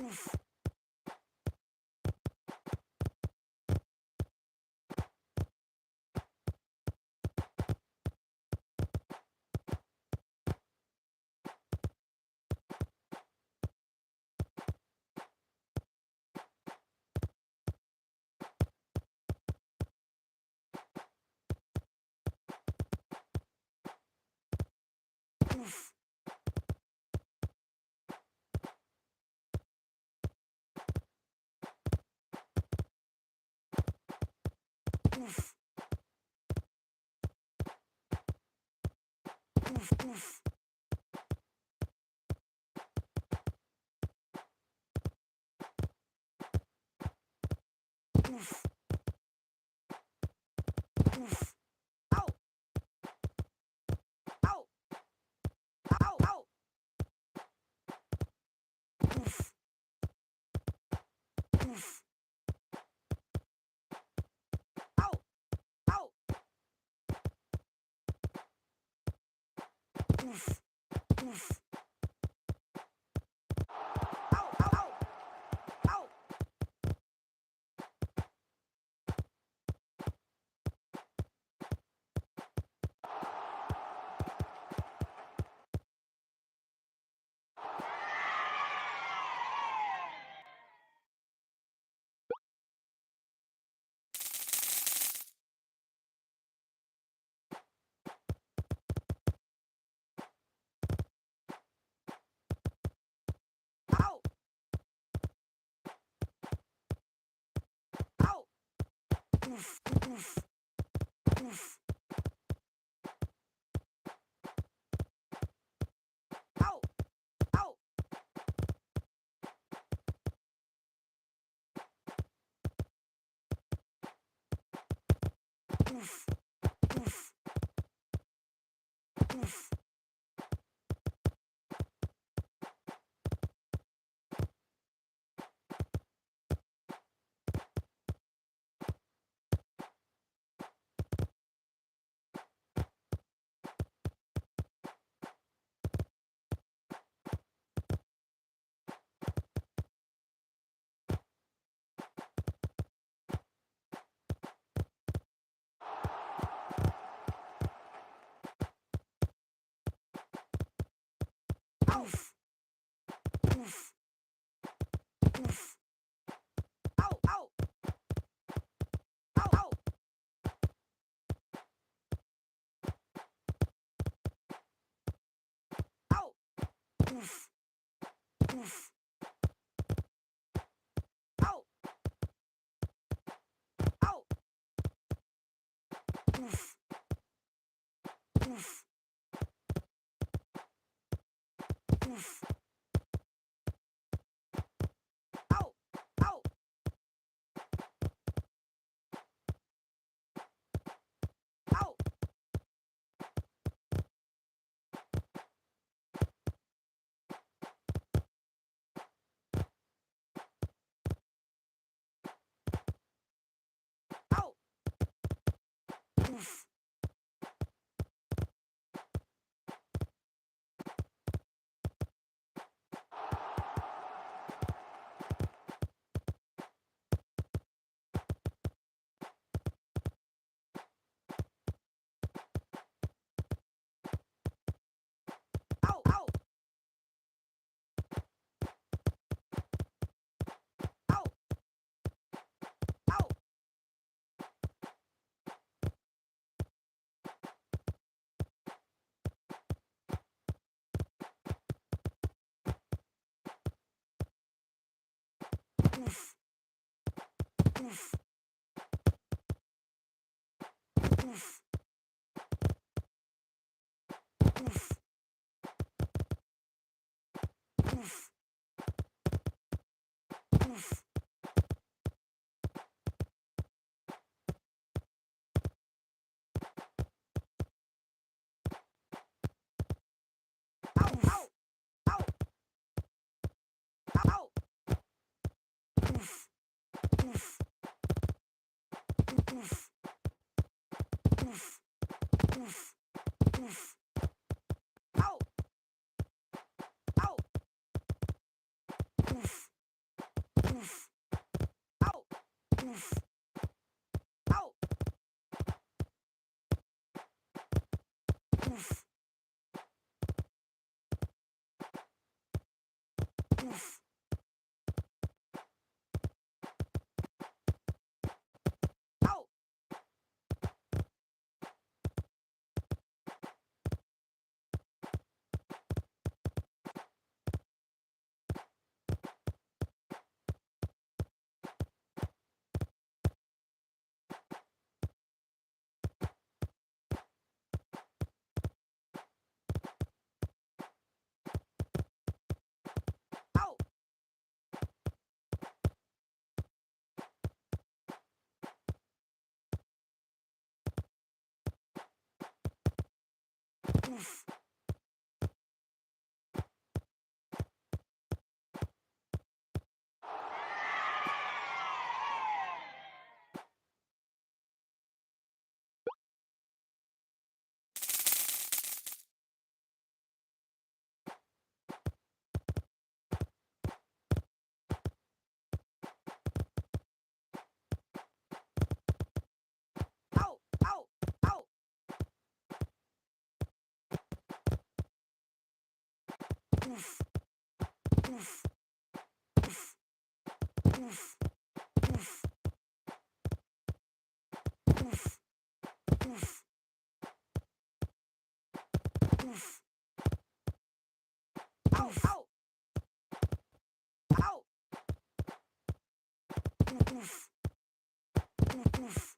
poof Uf uf. Uf. Uf. Uf, uf. Oof. Oof. Uf. Uf. love. pouf Puf. Puf. Puf. Puf. Puf. Puf. Puf. Puf. Au, au. Au. Puf. Puf. Puf.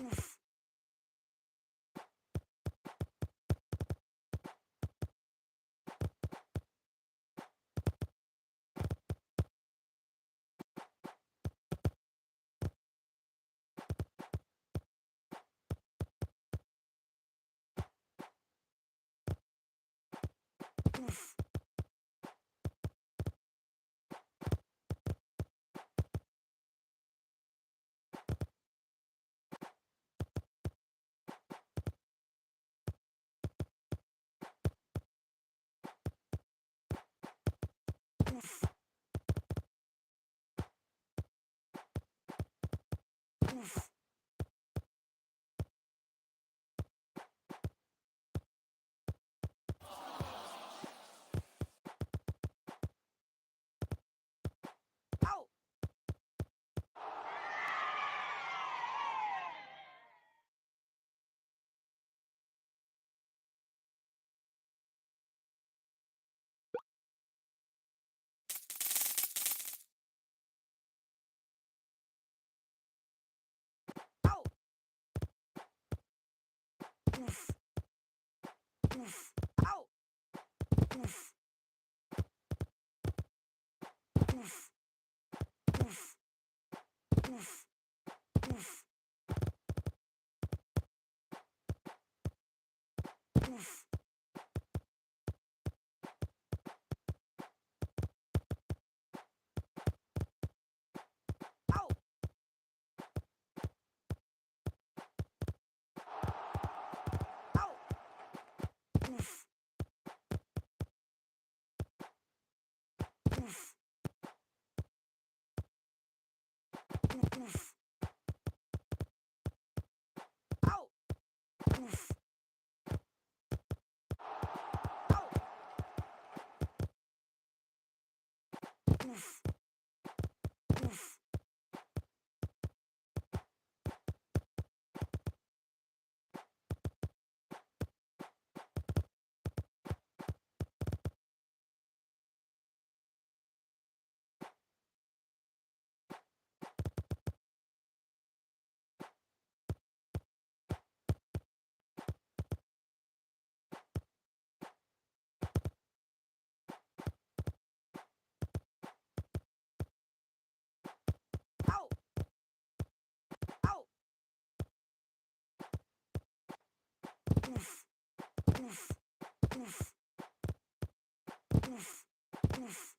Uf. Uf. Uf. Oof. Ow. Oof. Oof. Oof. Oof. Oof. Oof. pouf, pouf. Uf. Uf. Uf. Uf. Uf.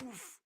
Pouf